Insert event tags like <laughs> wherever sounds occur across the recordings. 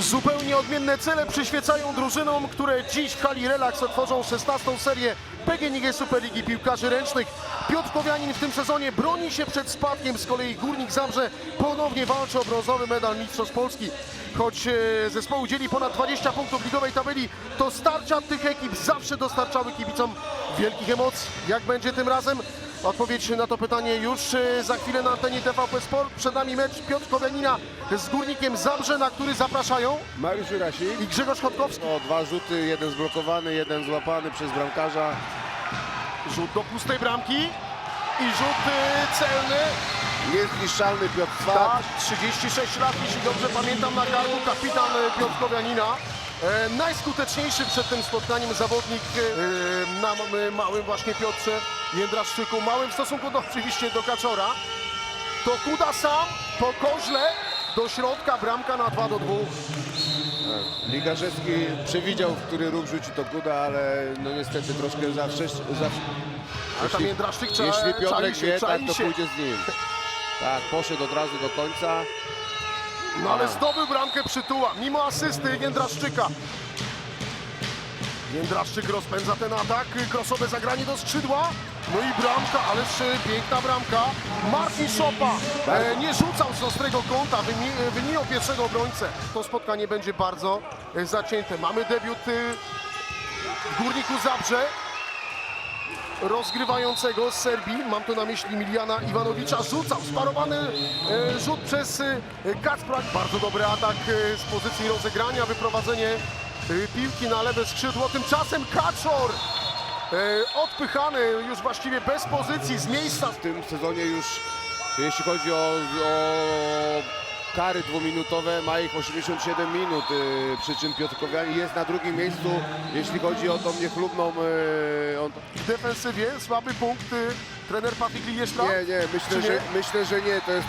Zupełnie odmienne cele przyświecają drużynom, które dziś w hali Relax otworzą 16. serię PGNiG Superligi Piłkarzy Ręcznych. Piotr Kowianin w tym sezonie broni się przed spadkiem, z kolei Górnik Zabrze ponownie walczy o brązowy medal Mistrzostw Polski. Choć e, zespołu dzieli ponad 20 punktów ligowej tabeli, to starcia tych ekip zawsze dostarczały kibicom wielkich emocji. Jak będzie tym razem? Odpowiedź na to pytanie już e, za chwilę na antenie TVP Sport. Przed nami mecz Piotr Kowianina z Górnikiem Zabrze, na który zapraszają Mariusz Jurasik. i Grzegorz Chodkowski. O, dwa rzuty, jeden zblokowany, jeden złapany przez bramkarza. Rzut do pustej bramki i rzut e, celny. Niezniszczalny Piotr. Tak, 36 lat, jeśli dobrze pamiętam, na karku kapitan e, Piotr Kowianina. E, najskuteczniejszy przed tym spotkaniem zawodnik e, na m- małym właśnie Piotrze Jędraszczyku. Małym w stosunku do oczywiście do Kaczora. To Kuda sam po koźle do środka, bramka na 2 do 2. Ligarzewski przewidział, w który ruch rzuci to Guda, ale no niestety troszkę za wcześnie. Za... Ale tam Jędraszczyk trzeba, Jeśli Piotrek się, wie, tak to pójdzie z nim. Tak, poszedł od razu do końca. No ale zdobył bramkę przytuła, mimo asysty Jędraszczyka. Jędraszczyk rozpędza ten atak, krosowe zagranie do skrzydła. No i bramka, ależ piękna bramka. Marcin Szopa e, nie rzucał z ostrego kąta, wymi- wyminął pierwszego obrońcę. To spotkanie będzie bardzo e, zacięte. Mamy debiut e, w Górniku Zabrze rozgrywającego z Serbii, mam tu na myśli Miliana Iwanowicza, rzucał sparowany e, rzut przez e, Kacprak, bardzo dobry atak e, z pozycji rozegrania, wyprowadzenie piłki na lewe skrzydło, tymczasem Kaczor odpychany już właściwie bez pozycji z miejsca. W tym sezonie już, jeśli chodzi o, o kary dwuminutowe, ma ich 87 minut. y, Przy czym Piotr Kowianin jest na drugim miejscu, jeśli chodzi o tą niechlubną... y, On... W defensywie słaby punkt e, trener Patryk Liesztra. Nie, nie, myślę, nie? że, myślę, że nie. To jest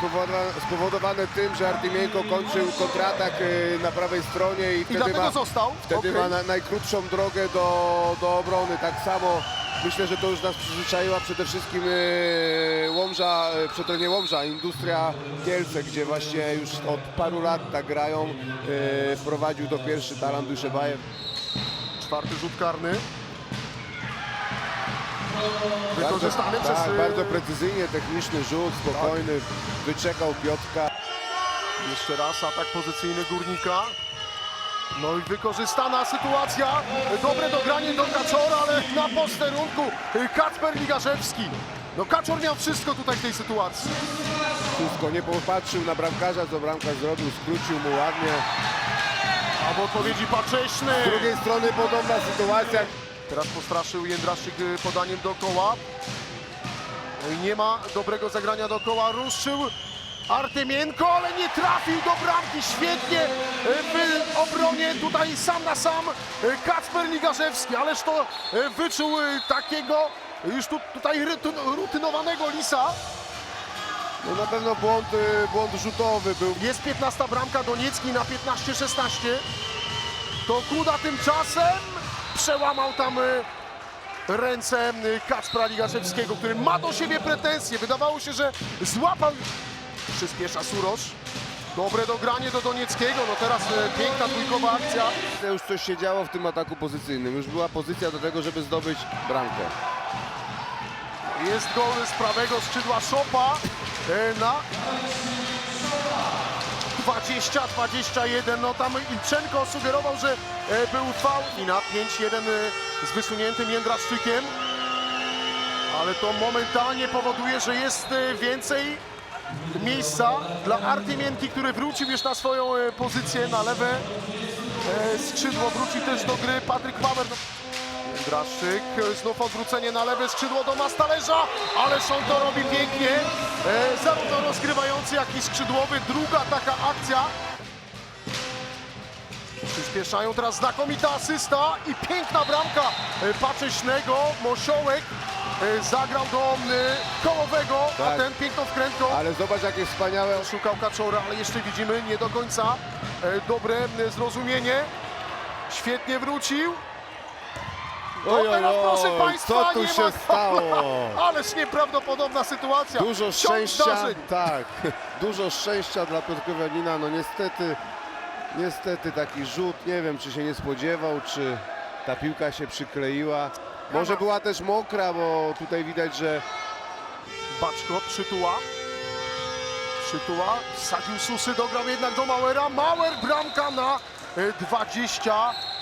spowodowane, tym, że Artymienko kończył kontratak y, na prawej stronie i I wtedy ma, wtedy Okej. ma na, najkrótszą drogę do, do obrony. Tak samo myślę, że to już nas przyzwyczaiła przede wszystkim y, Łomża, y, przepraszam, nie Łomża, Industria Kielce, gdzie właśnie już od paru lat tak grają. Wprowadził to pierwszy Taran Duszebajew. Czwarty rzut karny. Wykorzystany przez... tak, e, bardzo precyzyjnie, techniczny rzut, spokojny, wyczekał Piotka. Jeszcze raz atak pozycyjny Górnika. No i wykorzystana sytuacja. Dobre dogranie do Kaczora, ale na posterunku Kacper Ligarzewski. No Kaczor miał wszystko tutaj w tej sytuacji. Wszystko, nie popatrzył na bramkarza, co bramkarz zrobił, skrócił mu ładnie. A w odpowiedzi Pacześny. Z drugiej strony podobna sytuacja. Teraz postraszył Jędraszczyk y, podaniem dookoła. No i nie ma dobrego zagrania dookoła. Ruszył Artymienko, ale nie trafił do bramki. Świetnie y, w obronie tutaj sam na sam y, Kacper Ligarzewski. Ależ to y, wyczuł takiego już tu, tutaj rutynowanego Lisa. No na pewno błąd, błąd rzutowy był. Jest 15 bramka Doniecki na 15-16. To Kuda tymczasem przełamał tam ręce Kacpra Ligaczewskiego, który ma do siebie pretensje. Wydawało się, że złapał. Przyspiesza Surosz. Dobre dogranie do Donieckiego. No teraz y, piękna dwójkowa akcja. Już coś się działo w tym ataku pozycyjnym. Już była pozycja do tego, żeby zdobyć bramkę. Jest gol z prawego skrzydła Szopa y, na 20-21. No tam Ilczenko sugerował, że e, był faul i na 5-1 e, z wysuniętym Jędraszczykiem. Ale to momentalnie powoduje, że jest e, więcej miejsca dla Artymienki, który wrócił już na swoją e, pozycję na lewe e, skrzydło. Wróci też do gry Patryk Wawer. No, Jędraszczyk, e, znów odwrócenie na lewe skrzydło do Mastalerza, ależ on to robi pięknie. Zarówno rozgrywający, jak i skrzydłowy. Druga taka akcja. Przyspieszają teraz znakomita asysta i piękna bramka Pacześnego. Mosiołek zagrał do e, kołowego, a Tak. ten piękną wkrętką. Ale zobacz jakie wspaniałe. Szukał Kaczora, ale jeszcze widzimy nie do końca e, dobre e, zrozumienie. Świetnie wrócił. No Oj, oj, teraz proszę oj, Państwa, co tu nie się ma stało? <laughs> Ależ nieprawdopodobna sytuacja. Dużo szczęścia, zdarzeń. tak, <laughs> dużo szczęścia dla Piotrkowianina. No niestety Niestety taki rzut, nie wiem czy się nie spodziewał, czy ta piłka się przykleiła. Może była też mokra, bo tutaj widać, że Baczko, przytuła. Przytuła, wsadził susy, dograł jednak do Mauera. Mauer, bramka na e,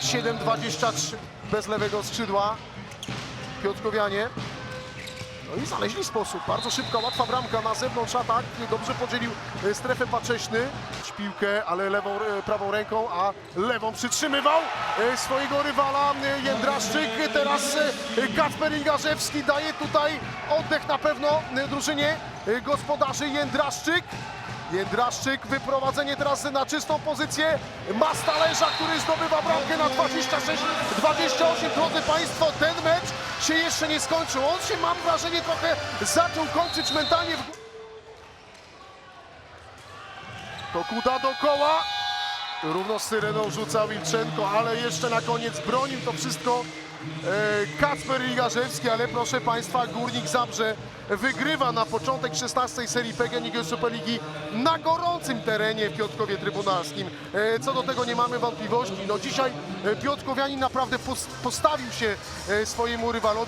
27-23 bez lewego skrzydła. Piotrkowianie. No i znaleźli sposób. Bardzo szybka, łatwa bramka na zewnątrz atak. Dobrze podzielił e, strefę Pacześny. Piłkę, ale lewą, e, prawą ręką, a lewą przytrzymywał e, swojego rywala Jędraszczyk. Teraz Kacper Ingarzewski daje tutaj oddech na pewno drużynie gospodarzy Jędraszczyk. Jędraszczyk, wyprowadzenie teraz na czystą pozycję. Ma Stalerza, który zdobywa bramkę na 26-28. Drodzy Państwo, ten mecz się jeszcze nie skończył. On się, mam wrażenie, trochę zaczął kończyć mentalnie. W... Pokuda dokoła. Równo z syreną rzuca Wilczenko, ale jeszcze na koniec bronił to wszystko Kacper Ligarzewski, ale proszę Państwa, Górnik Zabrze wygrywa na początek 16 serii PGNiG Superligi na gorącym terenie w Piotrkowie Trybunalskim. E, co do tego nie mamy wątpliwości. No dzisiaj e, Piotrkowianin naprawdę pos- postawił się e, swojemu rywalowi.